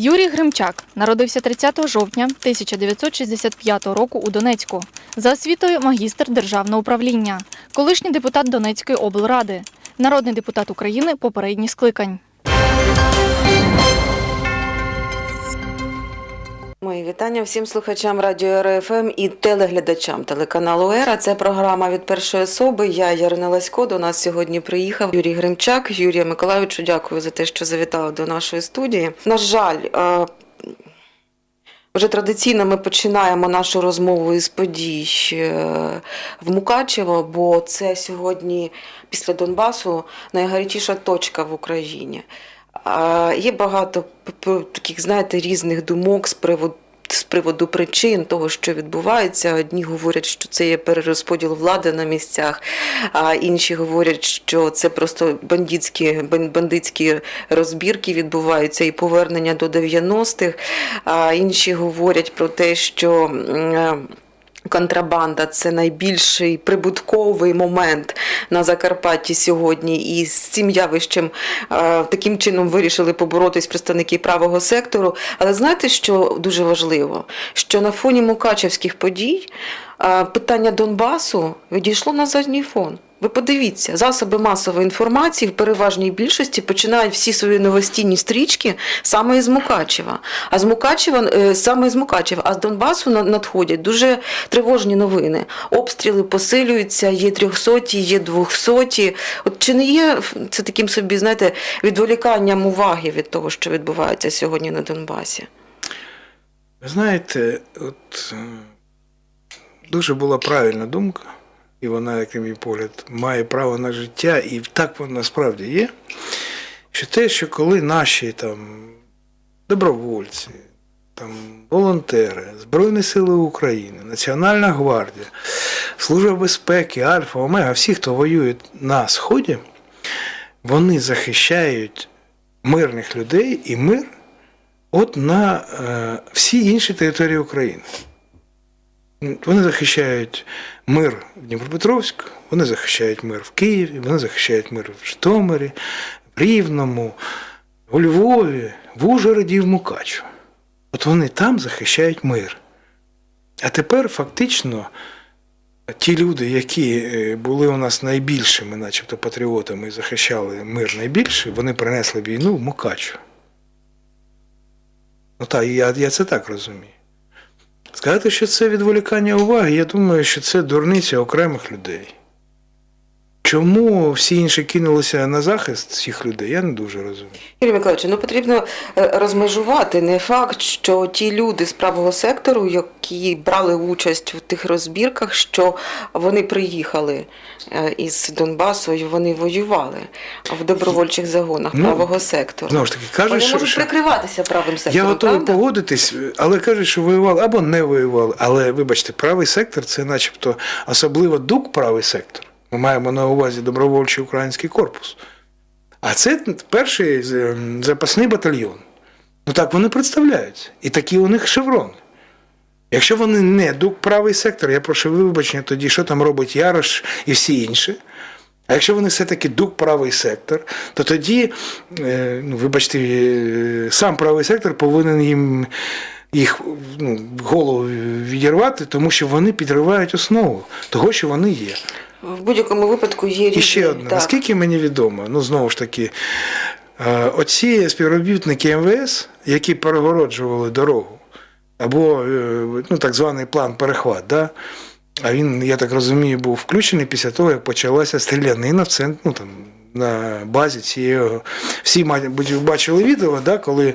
Юрій Гримчак народився 30 жовтня 1965 року у Донецьку. За освітою магістр державного управління, колишній депутат Донецької облради, народний депутат України попередніх скликань. Мої вітання всім слухачам радіо РФМ і телеглядачам телеканалу Ера. Це програма від першої особи. Я Ярина Ласько. До нас сьогодні приїхав Юрій Гримчак. Юрія Миколайовичу, дякую за те, що завітали до нашої студії. На жаль, е, вже традиційно ми починаємо нашу розмову із подій е, в Мукачево, бо це сьогодні після Донбасу найгарячіша точка в Україні. Є багато таких, знаєте, різних думок з приводу. З приводу причин того, що відбувається, одні говорять, що це є перерозподіл влади на місцях, а інші говорять, що це просто бандитські, бандитські розбірки відбуваються і повернення до 90-х. А інші говорять про те, що Контрабанда це найбільший прибутковий момент на Закарпатті сьогодні, і з цим явищем е, таким чином вирішили поборотись представники правого сектору. Але знаєте, що дуже важливо? Що на фоні мукачевських подій е, питання Донбасу відійшло на задній фон. Ви подивіться, засоби масової інформації в переважній більшості починають всі свої новостійні стрічки саме із Мукачева. А з Мукачева е, саме з Мукачева, а з Донбасу надходять дуже тривожні новини. Обстріли посилюються, є трьохсоті, є двохсоті. От чи не є це таким собі, знаєте, відволіканням уваги від того, що відбувається сьогодні на Донбасі? Ви знаєте, от е, дуже була правильна думка, і вона, як на мій погляд, має право на життя, і так воно насправді є. Що те, що коли наші там добровольці, там волонтери, Збройні Сили України, Національна гвардія, Служба безпеки, Альфа, Омега, всі, хто воює на Сході, вони захищають мирних людей і мир от на е, всі інші території України. Вони захищають мир в Дніпропетровську, вони захищають мир в Києві, вони захищають мир в Житомирі, в Рівному, у Львові, в Ужгороді і в Мукачево. От вони там захищають мир. А тепер фактично ті люди, які е, були у нас найбільшими, начебто патріотами і захищали мир найбільше, вони принесли війну в Мукачево. Ну так, я, я це так розумію. Сказати, що це відволікання уваги, я думаю, що це дурниця окремих людей. Чому всі інші кинулися на захист цих людей, я не дуже розумію. Юрій Миколаївич, ну потрібно е, розмежувати не факт, що ті люди з правого сектору, які брали участь в тих розбірках, що вони приїхали е, із Донбасу і вони воювали в добровольчих загонах Ну, правого сектору. Знову ж таки, кажуть, Вони що, можуть що прикриватися правим сектором. я готовий правда? погодитись, але кажуть, що воювали або не воювали. Але вибачте, правий сектор це начебто особливо дук правий сектор. Ми маємо на увазі добровольчий український корпус. А це перший запасний батальйон. Ну так вони представляються. І такі у них шеврони. Якщо вони не дук правий сектор, я прошу вибачення тоді, що там робить Ярош і всі інші. А якщо вони все-таки дук правий сектор, то тоді, е, ну, вибачте, е, сам правий сектор повинен їм їх ну, голову відірвати, тому що вони підривають основу того, що вони є. В будь-якому випадку є І ще одне, наскільки мені відомо, ну знову ж таки, е, оці співробітники МВС, які перегороджували дорогу, або е, ну, так званий план перехват, да? а він, я так розумію, був включений після того, як почалася стрілянина в центр, ну, там, на базі цієї. Всі, бачили відео, да, коли.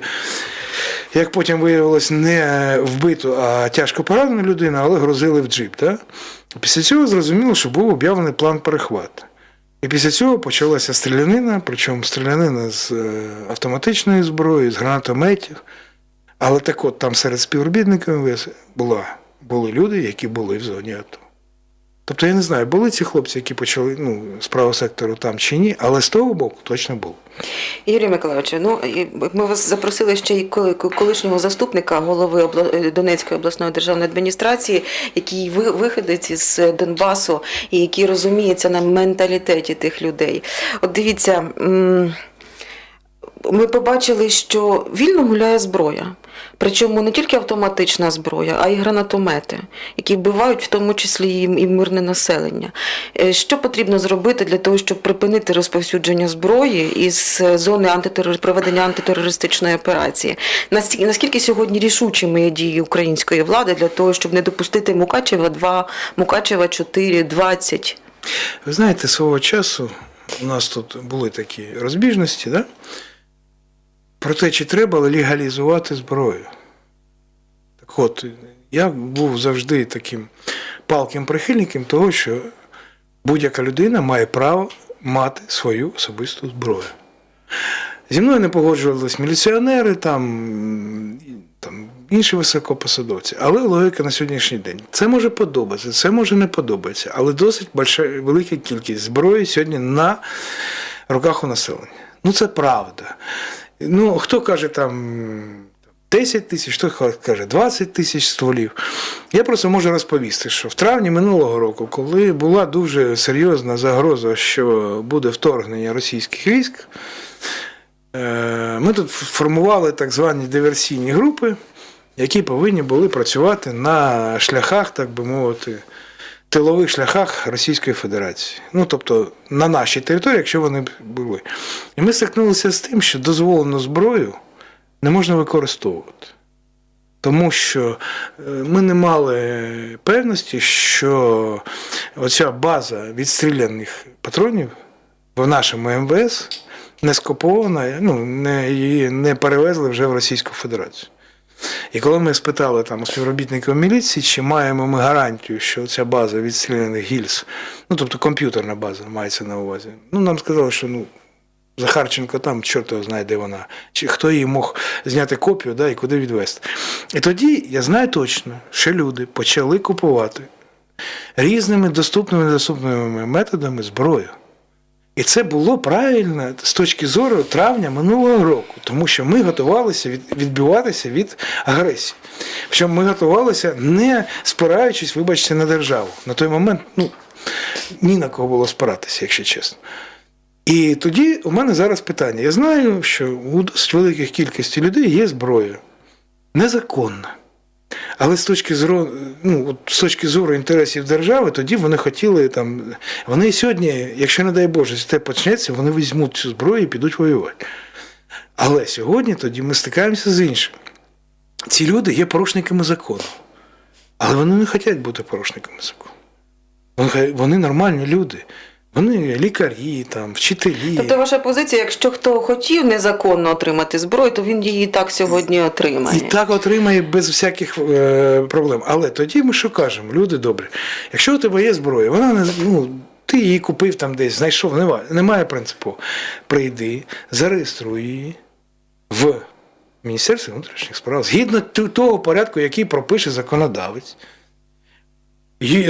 Як потім виявилось, не вбиту, а тяжко поранену людину, але грузили в джип. Да? Після цього зрозуміло, що був об'явлений план перехвату. І після цього почалася стрілянина, причому стрілянина з е, автоматичної зброї, з гранатометів. Але так от там серед співробітників була, були люди, які були в зоні АТО. Тобто я не знаю, були ці хлопці, які почали ну, з правого сектору там чи ні, але з того боку точно були. Юрій Миколаївич, ну ми вас запросили ще й колишнього заступника голови Донецької обласної державної адміністрації, який ви- виходить із Донбасу і який розуміється на менталітеті тих людей. От дивіться. ми побачили, що вільно гуляє зброя. Причому не тільки автоматична зброя, а й гранатомети, які вбивають в тому числі і мирне населення. Е, Що потрібно зробити для того, щоб припинити розповсюдження зброї із е, зони антитерор... проведення антитерористичної операції? Наскільки сьогодні рішучими є дії української влади для того, щоб не допустити Мукачева 2, Мукачева 4, 20? Ви знаєте, свого часу у нас тут були такі розбіжності, да? Про те, чи треба легалізувати зброю. Так от, я був завжди таким палким прихильником того, що будь-яка людина має право мати свою особисту зброю. Зі мною не погоджувалися міліціонери, там, там інші високопосадовці. Але логіка на сьогоднішній день. Це може подобатися, це може не подобається, але досить больша, велика кількість зброї сьогодні на руках у населення. Ну це правда. Ну, хто каже там 10 тисяч, хто каже 20 тисяч стволів. Я просто можу розповісти, що в травні минулого року, коли була дуже серйозна загроза, що буде вторгнення російських військ, е, ми тут формували так звані диверсійні групи, які повинні були працювати на шляхах, так би мовити, тилових шляхах Російської Федерації. Ну, тобто на нашій території, якщо вони були. І ми стикнулися з тим, що дозволену зброю не можна використовувати. Тому що е, ми не мали певності, що оця база відстріляних патронів в нашому МВС не скопована, ну, не, її не перевезли вже в Російську Федерацію. І коли ми спитали там у співробітників міліції, чи маємо ми гарантію, що ця база відстріляних гільз, ну тобто комп'ютерна база мається на увазі, ну нам сказали, що ну. Захарченко там, чорт його знає, де вона, чи хто її мог зняти копію да, і куди відвести. І тоді я знаю точно, що люди почали купувати різними доступними і недоступними методами зброю. І це було правильно з точки зору травня минулого року, тому що ми готувалися від, відбиватися від агресії. Причому ми готувалися не спираючись, вибачте, на державу. На той момент ну, ні на кого було спиратися, якщо чесно. І тоді у мене зараз питання. Я знаю, що у досить великих кількості людей є зброя. Незаконна. Але з точки зору, ну, з точки зору інтересів держави, тоді вони хотіли там. Вони сьогодні, якщо не дай Боже, це почнеться, вони візьмуть цю зброю і підуть воювати. Але сьогодні тоді ми стикаємося з іншим. Ці люди є порушниками закону. Але вони не хочуть бути порушниками закону. Вони нормальні люди. Вони лікарі, там, вчителі. Тобто ваша позиція, якщо хто хотів незаконно отримати зброю, то він її і так сьогодні отримає. І так отримає без всяких е, проблем. Але тоді ми що кажемо, люди добрі. Якщо у тебе є зброя, вона не ну. Ти її купив там десь, знайшов, немає, немає принципу. Прийди, зареєструй її в Міністерстві внутрішніх справ згідно того порядку, який пропише законодавець.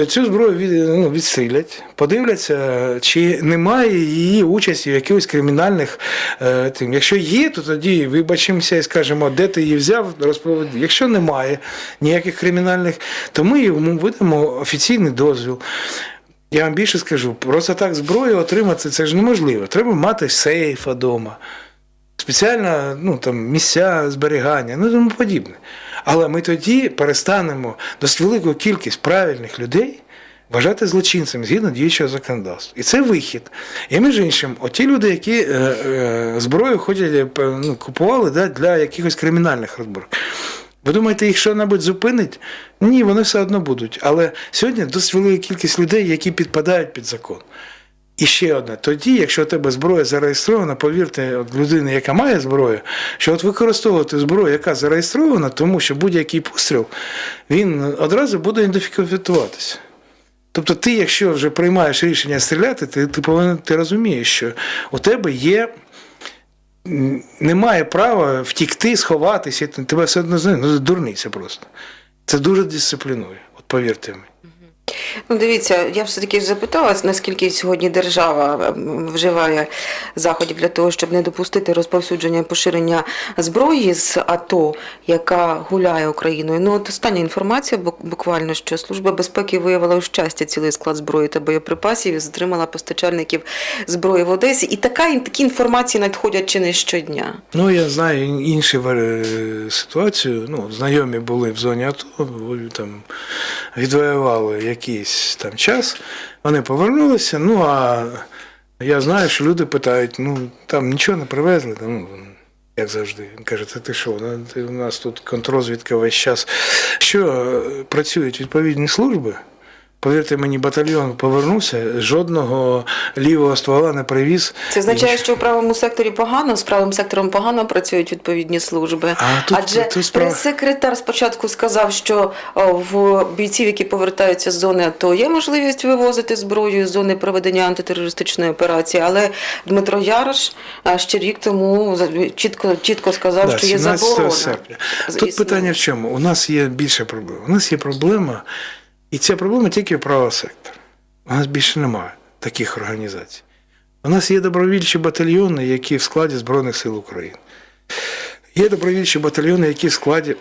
Цю зброю від, ну, відстрілять, подивляться, чи немає її участі в якихось кримінальних е, тим. Якщо є, то тоді вибачимося і скажемо, де ти її взяв, розповіді. Якщо немає ніяких кримінальних, то ми йому видамо офіційний дозвіл. Я вам більше скажу, просто так зброю отримати це ж неможливо. Треба мати сейф вдома, спеціально ну, там, місця зберігання, ну тому подібне. Але ми тоді перестанемо досить велику кількість правильних людей вважати злочинцями згідно діючого законодавства. І це вихід. І між іншим, оті люди, які е, е, зброю ходять, е, ну, купували да, для якихось кримінальних розборок. Ви думаєте, їх що-небудь зупинить? Ні, вони все одно будуть. Але сьогодні досить велика кількість людей, які підпадають під закон. І ще одне, тоді, якщо у тебе зброя зареєстрована, повірте, от людини, яка має зброю, що от використовувати зброю, яка зареєстрована, тому що будь-який постріл, він одразу буде ідентифікуватися. Тобто, ти, якщо вже приймаєш рішення стріляти, ти, ти повинен ти розумієш, що у тебе є. Немає права втікти, сховатися, тебе все одно знає. Ну, це дурниця просто. Це дуже дисциплінує, от повірте мені. Ну, дивіться, я все-таки запиталась, наскільки сьогодні держава ем, вживає заходів для того, щоб не допустити розповсюдження і поширення зброї з АТО, яка гуляє Україною. Ну, от остання інформація, буквально, що Служба безпеки виявила у щастя цілий склад зброї та боєприпасів і затримала постачальників зброї в Одесі. І така, такі інформації надходять чи не щодня. Ну, я знаю ін- інші вар- ситуацію. Ну, знайомі були в зоні АТО, там відвоювали якийсь там час, вони повернулися. Ну, а я знаю, що люди питають, ну, там нічого не привезли. Там, як завжди, він каже, та ти що, ти- у нас тут контррозвідка весь час. Що е, працюють відповідні служби? Повірте мені, батальйон повернувся, жодного лівого ствола не привіз. Це означає, що у правому секторі погано, з правим сектором погано працюють відповідні служби. А тут- Адже тут справа- прес-секретар спочатку сказав, що в бійців, які повертаються з зони АТО, є можливість вивозити зброю з зони проведення антитерористичної операції. Але Дмитро Ярош ще рік тому чітко, чітко сказав, Да, що є 17 заборона. серпня. Тут із- питання в чому? У нас є більше проблем. У нас є проблема, і ця проблема тільки в правого сектора. У нас більше немає таких організацій. У нас є добровільчі батальйони, які в складі Збройних сил України. Є добровільчі батальйони, які в складі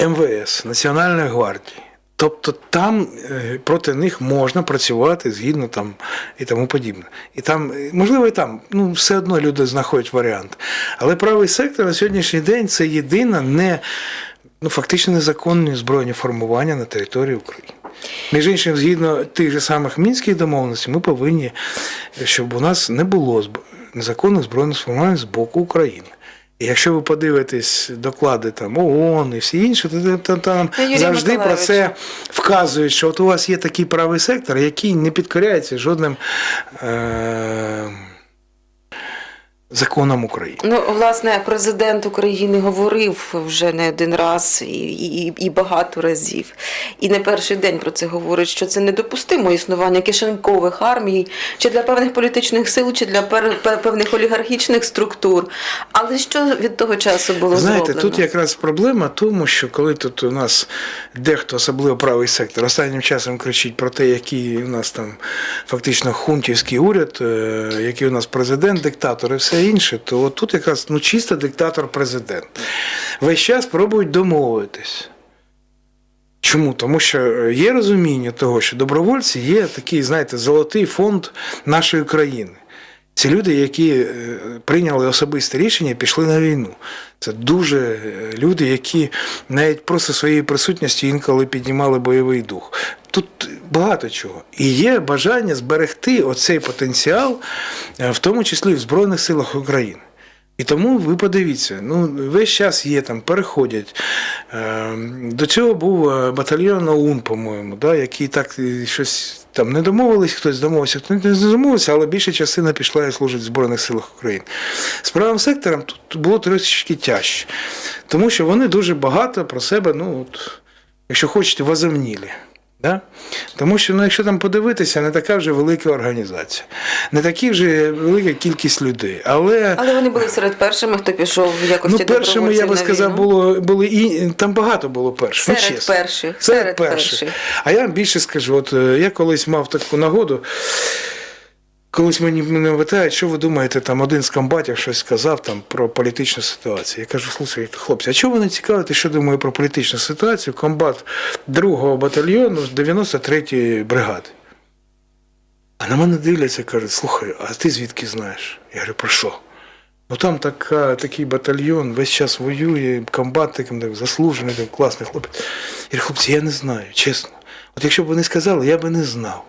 МВС, Національної гвардії. Тобто там е, проти них можна працювати згідно там і тому подібне. І там, е, можливо, і там, ну, все одно люди знаходять варіант. Але правий сектор на сьогоднішній день це єдина не, ну, фактично незаконні збройні формування на території України. Між іншим, згідно тих же самих мінських домовленостей, ми повинні, щоб у нас не було незаконних збройних формувань з боку України. І якщо ви подивитесь доклади там ООН і всі інші, то, то, там Та, завжди про це вказують, що от у вас є такий правий сектор, який не підкоряється жодним е- законам України. Ну, власне, президент України говорив вже не один раз і, і, і багато разів. І не перший день про це говорить, що це недопустимо існування кишенькових армій чи для певних політичних сил, чи для пер- певних олігархічних структур. Але що від того часу було Знаєте, зроблено? тут якраз проблема в тому, що коли тут у нас дехто, особливо правий сектор, останнім часом кричить про те, який у нас там фактично хунтівський уряд, е, який у нас президент, диктатор і все інше, то от тут якраз ну, чисто диктатор-президент. Весь час пробують домовитись. Чому? Тому що е, є розуміння того, що добровольці є такий, знаєте, золотий фонд нашої країни. Це люди, які е, прийняли особисте рішення пішли на війну. Це дуже е, люди, які навіть просто своєю присутністю інколи піднімали бойовий дух. Тут багато чого. І є бажання зберегти оцей потенціал, е, в тому числі в Збройних силах України. І тому ви подивіться, ну весь час є там, переходять. Е, До цього був е, батальйон ОУН, по-моєму, да, який так е, щось там не домовились, хтось домовився, хтось не домовився, але більша частина пішла і служить в Збройних силах України. З правим сектором тут було трошечки тяжче, тому що вони дуже багато про себе, ну, от, якщо хочете, возомнілі. Да? Тому що, ну, якщо там подивитися, не така вже велика організація, не такі вже велика кількість людей. Але Але вони були серед першими, хто пішов в якості Ну, першими, я би сказав, було, були і там багато було перших. Серед ну, чесно. перших, Серед, серед перших. перших. А я вам більше скажу: от е, я колись мав таку нагоду. Колись мені мене питають, що ви думаєте, там один з комбатів щось сказав там про політичну ситуацію. Я кажу, слухайте, хлопці, а чого ви не цікавите, що думаю про політичну ситуацію? Комбат 2-го батальйону з 93-ї бригади. А на мене дивляться кажуть, слухай, а ти звідки знаєш? Я говорю, про що? Ну там така, такий батальйон весь час воює, комбат таким так, заслужений, класний хлопець. Я говорю, хлопці, я не знаю, чесно. От якщо б вони сказали, я би не знав.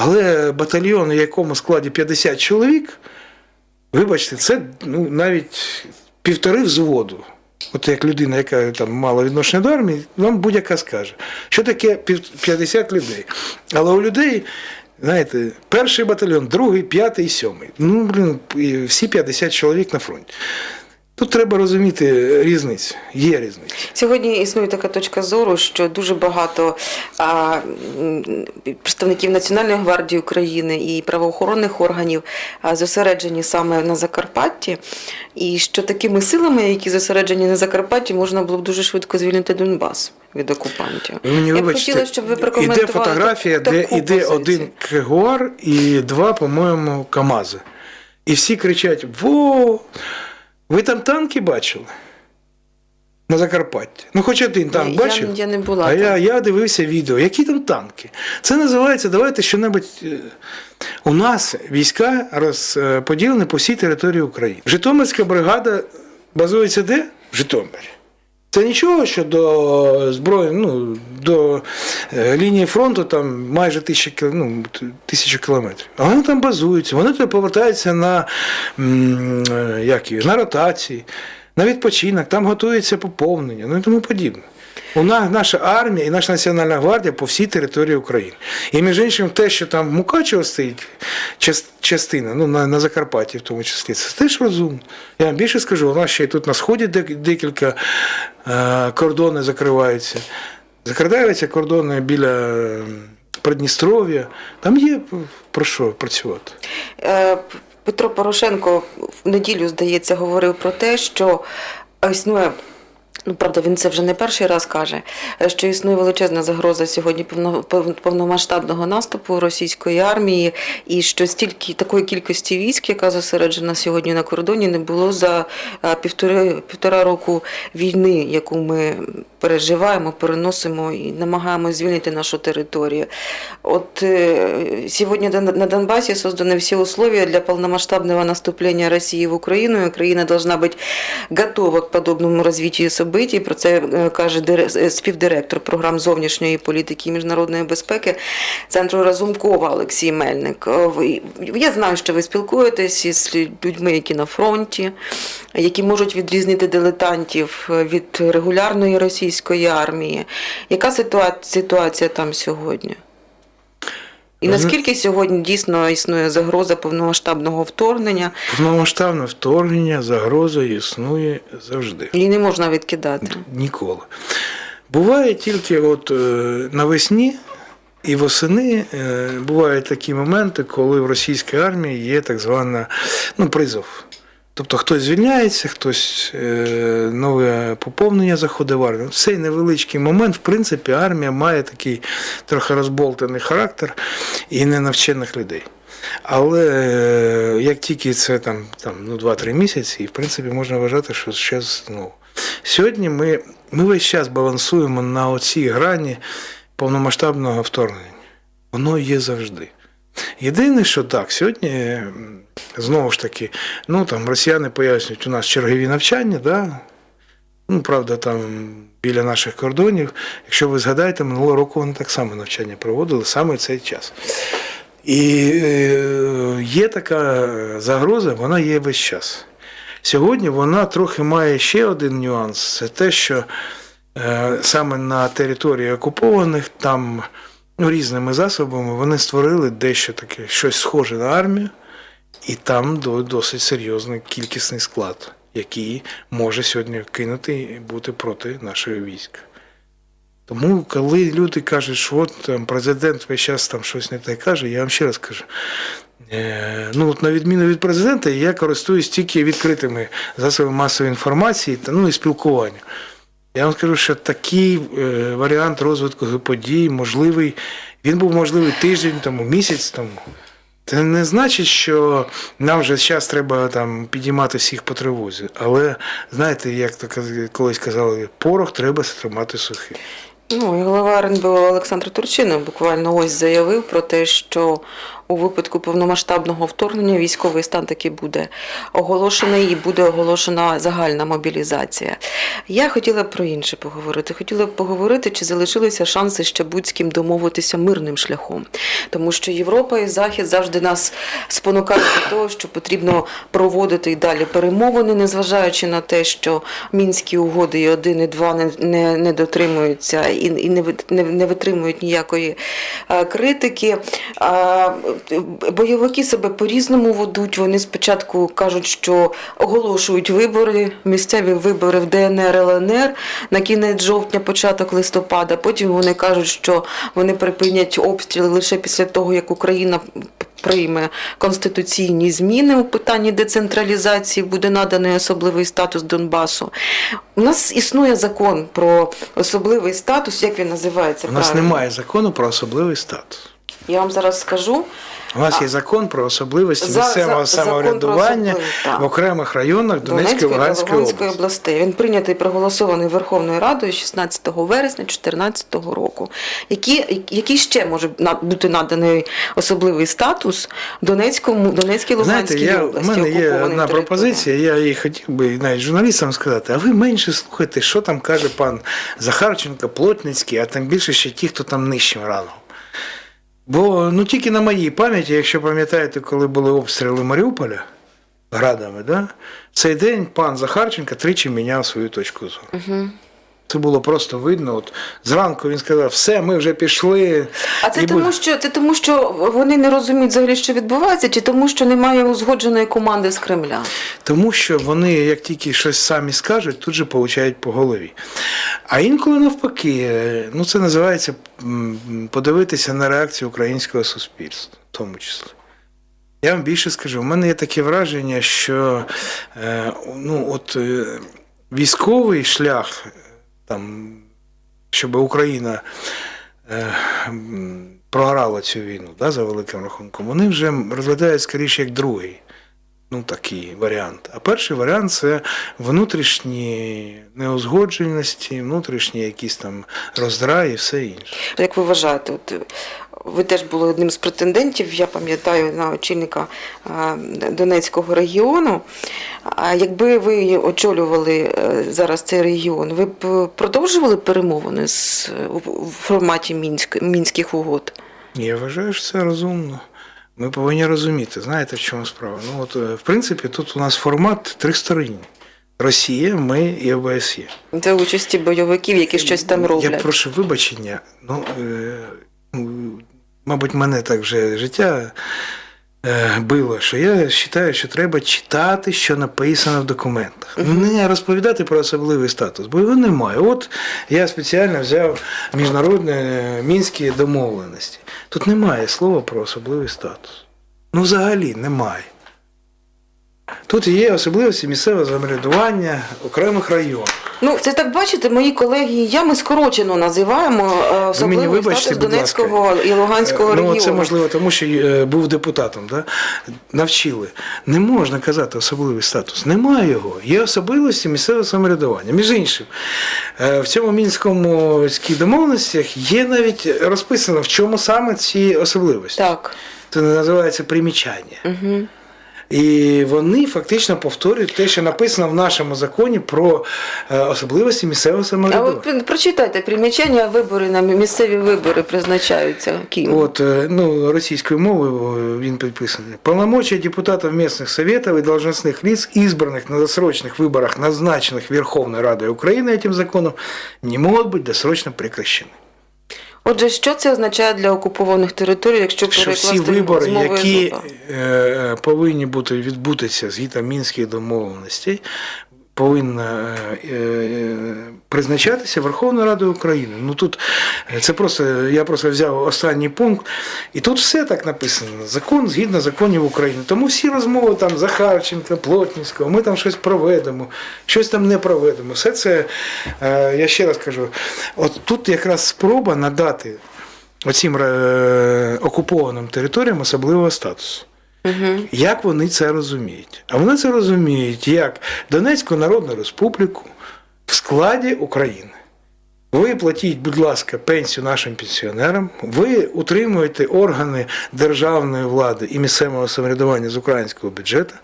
Але батальйон, у якому складі 50 чоловік, вибачте, це ну, навіть півтори взводу. От як людина, яка там мала відношення до армії, вам будь-яка скаже, що таке 50 людей. Але у людей, знаєте, перший батальйон, другий, п'ятий, сьомий. Ну, блін, всі 50 чоловік на фронті. Тут треба розуміти різницю. Є різниця. Сьогодні існує така точка зору, що дуже багато а, представників Національної гвардії України і правоохоронних органів а, зосереджені саме на Закарпатті, і що такими силами, які зосереджені на Закарпатті, можна було б дуже швидко звільнити Донбас від окупантів. Мені Я б хотіла, щоб ви іде фотографія, таку де іде позицію. один Кегуар і два, по-моєму, КАМАЗи. І всі кричать: Во! Ви там танки бачили? На Закарпатті. Ну, хоч один танк Я- бачив. я не була А там. я, я дивився відео. Які там танки? Це називається, давайте що-небудь. е, У нас війська розподілені по всій території України. Житомирська бригада базується де? В Житомирі. Це нічого, що до зброї, ну, до е, лінії фронту там майже тисяча, ну, тисячу кілометрів. А вони там базуються, вони туди повертаються на, е, як на ротації, на відпочинок, там готується поповнення, ну і тому подібне. У нас наша армія і наша Національна гвардія по всій території України. І між іншим, те, що там в Мукачево стоїть частина, ну на, на Закарпатті в тому числі, це теж розумно. Я вам більше скажу, у нас ще й тут на сході декілька е, кордони закриваються. Закриваються кордони біля Придністров'я. Там є про що працювати. Е, Петро Порошенко в неділю, здається, говорив про те, що існує Ну, правда, він це вже не перший раз каже, е, що існує величезна загроза сьогодні повно- пов- повномасштабного наступу російської армії, і що стільки такої кількості військ, яка зосереджена сьогодні на кордоні, не було за е, півтори півтора року війни, яку ми переживаємо, переносимо і намагаємося звільнити нашу територію. От э, сегодня Дон- на Донбассе созданы все условия для полномасштабного наступления России в Украину, и Украина должна быть готова к подобному развитию событий. Про це е, каже е, співдиректор програм зовнішньої політики і міжнародної безпеки центру Разумкова Олексій Мельник. Е, Я знаю, що ви спілкуєтесь із людьми, які на фронті, які можуть відрізнити дилетантів від регулярної російської армії. Яка ситуа- ситуація там сьогодні? І наскільки сьогодні дійсно існує загроза повномасштабного вторгнення, Повномасштабне вторгнення, загроза існує завжди. її не можна відкидати. Ніколи. Буває тільки от е, навесні і восени е, бувають такі моменти, коли в російській армії є так звана ну, призов. Тобто хтось звільняється, хтось е, нове поповнення заходить в армію. Цей невеличкий момент, в принципі, армія має такий трохи розболтаний характер і ненавчених людей. Але е, як тільки це там, там ну, 2-3 місяці, і в принципі можна вважати, що зараз знову. Сьогодні ми, ми весь час балансуємо на оцій грані повномасштабного вторгнення. Воно є завжди. Єдине, що так, сьогодні знову ж таки, ну там росіяни пояснюють, у нас чергові навчання, да? ну, правда, там біля наших кордонів. Якщо ви згадаєте, минулого року вони так само навчання проводили саме цей час. І е, є така загроза, вона є весь час. Сьогодні вона трохи має ще один нюанс: це те, що е, саме на території окупованих там ну, різними засобами вони створили дещо таке, щось схоже на армію, і там досить серйозний кількісний склад, який може сьогодні кинути і бути проти нашого війська. Тому, коли люди кажуть, що от там президент весь час там щось не те каже, я вам ще раз кажу. Е, ну, от на відміну від президента, я користуюсь тільки відкритими засобами масової інформації та ну, і спілкування. Я вам скажу, що такий е, варіант розвитку подій можливий. Він був можливий тиждень тому, місяць тому. Це не значить, що нам вже зараз треба там підіймати всіх по тривозі. Але знаєте, як то колись казали, порох треба тримати сухий. Ну, і голова РНБО Олександр Турчинов буквально ось заявив про те, що у випадку повномасштабного вторгнення військовий стан таки буде оголошений і буде оголошена загальна мобілізація. Я хотіла про інше поговорити. Хотіла б поговорити, чи залишилися шанси ще будь-ким домовитися мирним шляхом. Тому що Європа і Захід завжди нас спонукають до того, що потрібно проводити і далі перемовини, незважаючи на те, що мінські угоди і один, і два не, не, не дотримуються і, і не, не, не витримують ніякої е, критики. Бойовики себе по-різному ведуть. Вони спочатку кажуть, що оголошують вибори, місцеві вибори в ДНР, ЛНР на кінець жовтня, початок листопада. Потім вони кажуть, що вони припинять обстріли лише після того, як Україна прийме конституційні зміни у питанні децентралізації, буде наданий особливий статус Донбасу. У нас існує закон про особливий статус, як він називається? У нас правильно? немає закону про особливий статус. Я вам зараз скажу. У нас А. є закон про особливості За- місцевого за- самоврядування в окремих районах Донецької і Луганської області. областей. Він прийнятий і проголосований Верховною Радою 16 вересня 2014 року. Які, який ще може бути наданий особливий статус Донецькому, Донецькій Знаєте, Луганській я, у мене є одна пропозиція, я її хотів би навіть журналістам сказати, а ви менше слухайте, що там каже пан Захарченко, Плотницький, а тим більше ще ті, хто там нижчим рангом. Бо ну тільки на моїй пам'яті, якщо пам'ятаєте, коли були обстріли Маріуполя градами, да, цей день пан Захарченко тричі міняв свою точку зору. Мгм. Це було просто видно. От зранку він сказав, все, ми вже пішли. А це тому, буде- що це тому, що вони не розуміють взагалі, що відбувається, чи тому, що немає узгодженої команди з Кремля? Тому що вони, як тільки щось самі скажуть, тут же получають по голові. А інколи навпаки, ну це називається подивитися на реакцію українського суспільства, в тому числі. Я вам більше скажу, у мене є таке враження, що е, ну, от, е, військовий шлях, там, щоб Україна е, програла цю війну да, за великим рахунком, вони вже розглядають скоріше як другий ну, такий варіант. А перший варіант це внутрішні неузгодженості, внутрішні якісь там роздраї і все інше. Як ви вважаєте, от ви теж були одним з претендентів, я пам'ятаю, на очільника е, Донецького регіону. А якби ви очолювали е, зараз цей регіон, ви б продовжували перемовини з, у форматі Мінськ, мінських угод? Я вважаю, що це розумно. Ми повинні розуміти, знаєте, в чому справа. Ну, от, е, в принципі, тут у нас формат тристоронній. Росія, ми і ОБСЄ. Це участі бойовиків, які щось там роблять. Я прошу вибачення. Ну, мабуть, мене так вже життя е, било, що я вважаю, що треба читати, що написано в документах. Не розповідати про особливий статус, бо його немає. От я спеціально взяв міжнародні е, мінські домовленості. Тут немає слова про особливий статус. Ну, взагалі немає. Тут є особливості місцевого самоврядування окремих районів. Ну, це так бачите, мої колеги і я ми скорочено називаємо е, особливий вибачте, статус будь Донецького і Луганського Е, регіону. Ну, це можливо, тому що е, був депутатом, да? навчили. Не можна казати особливий статус. Немає його. Є особливості місцевого самоврядування. Між іншим, в цьому мінському домовленостях є навіть розписано, в чому саме ці особливості. Так. Це називається примічання. Угу. І вони фактично повторюють те, що написано в нашому законі про е, особливості місцевого А самоврядування. от прочитайте примічання, вибори на місцеві вибори призначаються. Ким? Вот, э, ну, російською мовою е, він підписаний. Полномочия депутатов местных советов и должностных лиц, избранных на досрочных выборах, назначенных Верховной Радой Украины этим законом, не могут быть досрочно прекращены. Отже, що це означає для окупованих територій, якщо Що всі вибори, які е, повинні бути відбутися згідно мінських домовленостей, повинна е, е, призначатися Верховною Радою України. Ну тут е, це просто я просто взяв останній пункт, і тут все так написано. Закон згідно законів України. Тому всі розмови там Захарченка, Плотницького, ми там щось проведемо, щось там не проведемо. Все це я ще раз кажу, от тут якраз спроба надати оцім окупованим територіям особливого статусу. Угу. Як вони це розуміють? А вони це розуміють як Донецьку Народну Республіку в складі України. Ви платіть, будь ласка, пенсію нашим пенсіонерам, ви утримуєте органи державної влади і місцевого самоврядування з українського бюджету,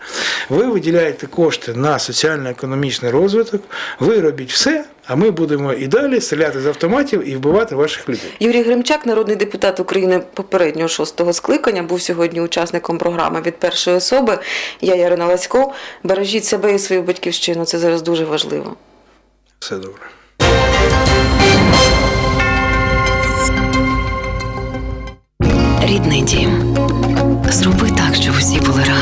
ви виділяєте кошти на соціально-економічний розвиток, ви робіть все, а ми будемо і далі стріляти з автоматів і вбивати ваших людей. Юрій Гримчак, народний депутат України попереднього шостого скликання, був сьогодні учасником програми від першої особи. Я Ярина Ласько. Бережіть себе і свою батьківщину. Це зараз дуже важливо. Все добре. Рідний дім Зроби так, щоб усі були разом.